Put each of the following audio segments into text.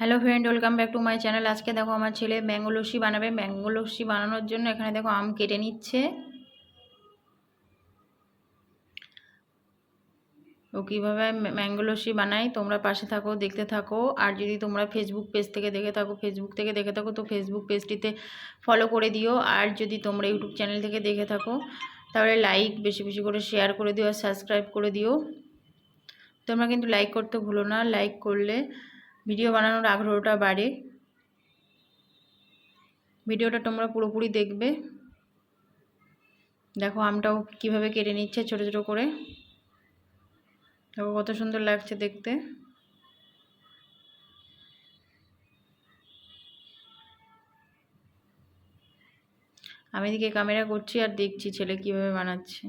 Hello friend welcome back to my channel আজকে দেখো আমার ছেলে ম্যাঙ্গো লস্যি বানাবে। ম্যাঙ্গো বানানোর জন্য এখানে দেখো আম কেটে নিচ্ছে। ও কীভাবে ম্যাঙ্গো লস্যি বানাই তোমরা পাশে থাকো, দেখতে থাকো। আর যদি তোমরা ফেসবুক পেজ থেকে দেখে থাকো ফেসবুক থেকে দেখে থাকো, তো ফেসবুক পেজটিতে ফলো করে দিও। আর যদি তোমরা ইউটিউব চ্যানেল থেকে দেখে থাকো, তাহলে লাইক বেশি বেশি করে শেয়ার করে দিও আর সাবস্ক্রাইব করে দিও। তোমরা কিন্তু লাইক করতে ভুলো না। লাইক করলে ভিডিও বানানোর আগ্রহটা বাড়ে। ভিডিওটা তোমরা পুরোপুরি দেখবে। দেখো আমটাও কীভাবে কেটে নিচ্ছে ছোট ছোট করে। দেখো কত সুন্দর লাগছে দেখতে। আমি এদিকে ক্যামেরা করছি আর দেখছি ছেলে কীভাবে বানাচ্ছে।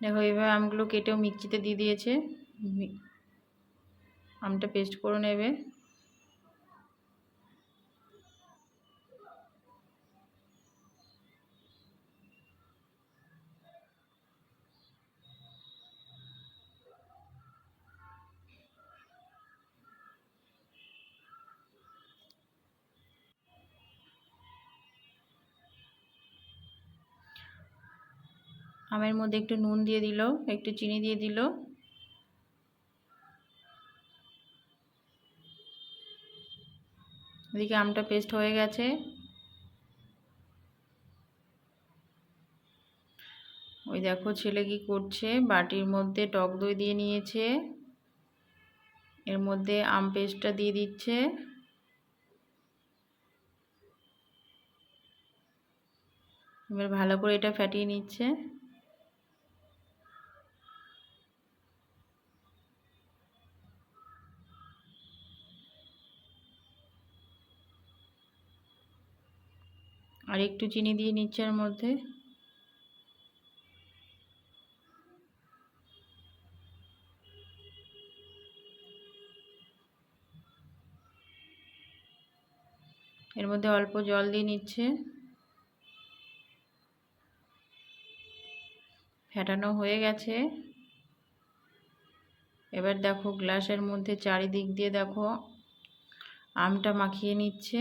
দেখো এইভাবে আমগুলো কেটেও মিক্সিতে দিয়ে দিয়েছে। আমটা পেস্ট করে নেবে। আমের মধ্যে একটু নুন দিয়ে দিল, একটু চিনি দিয়ে দিল। এদিকে আমটা পেস্ট হয়ে গেছে। ওই দেখো ছেলে কি করছে, বাটির মধ্যে টক দই দিয়ে নিয়েছে। এর মধ্যে আম পেস্টটা দিয়ে দিচ্ছে। এবার ভালো করে এটা ফ্যাটিয়ে নিচ্ছে। আর একটু চিনি দিয়ে নিচ্ছে এর মধ্যে। এর মধ্যে অল্প জল দিয়ে নিচ্ছে। ফেটানো হয়ে গেছে। এবার দেখো গ্লাসের মধ্যে চারিদিক দিয়ে দেখো, আমটা মাখিয়ে নিচ্ছে।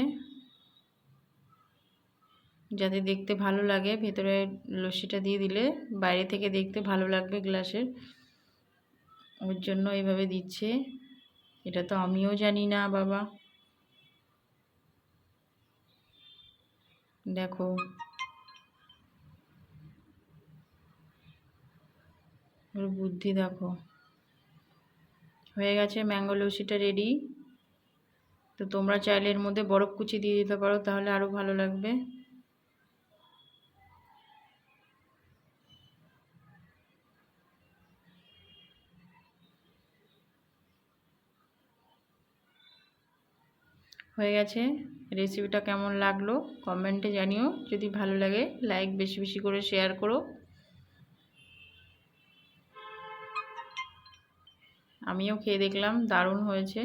যাতে দেখতে ভালো লাগে, ভেতরে লস্যিটা দিয়ে দিলে বাইরে থেকে দেখতে ভালো লাগবে গ্লাসের। ওর জন্য এইভাবে দিচ্ছে। এটা তো আমিও জানি না, বাবা। দেখো। ওর বুদ্ধি দেখো। হয়ে গেছে ম্যাঙ্গো লস্যিটা রেডি তো তোমরা চাইলে এর মধ্যে বরফ কুচি দিয়ে দিতে পারো, তাহলে আরও ভালো লাগবে। হয়ে গেছে। রেসিপিটা কেমন লাগল কমেন্টে জানিও। যদি ভালো লাগে লাইক বেশি বেশি করে শেয়ার করো। আমিও খেয়ে দেখলাম, দারুণ হয়েছে।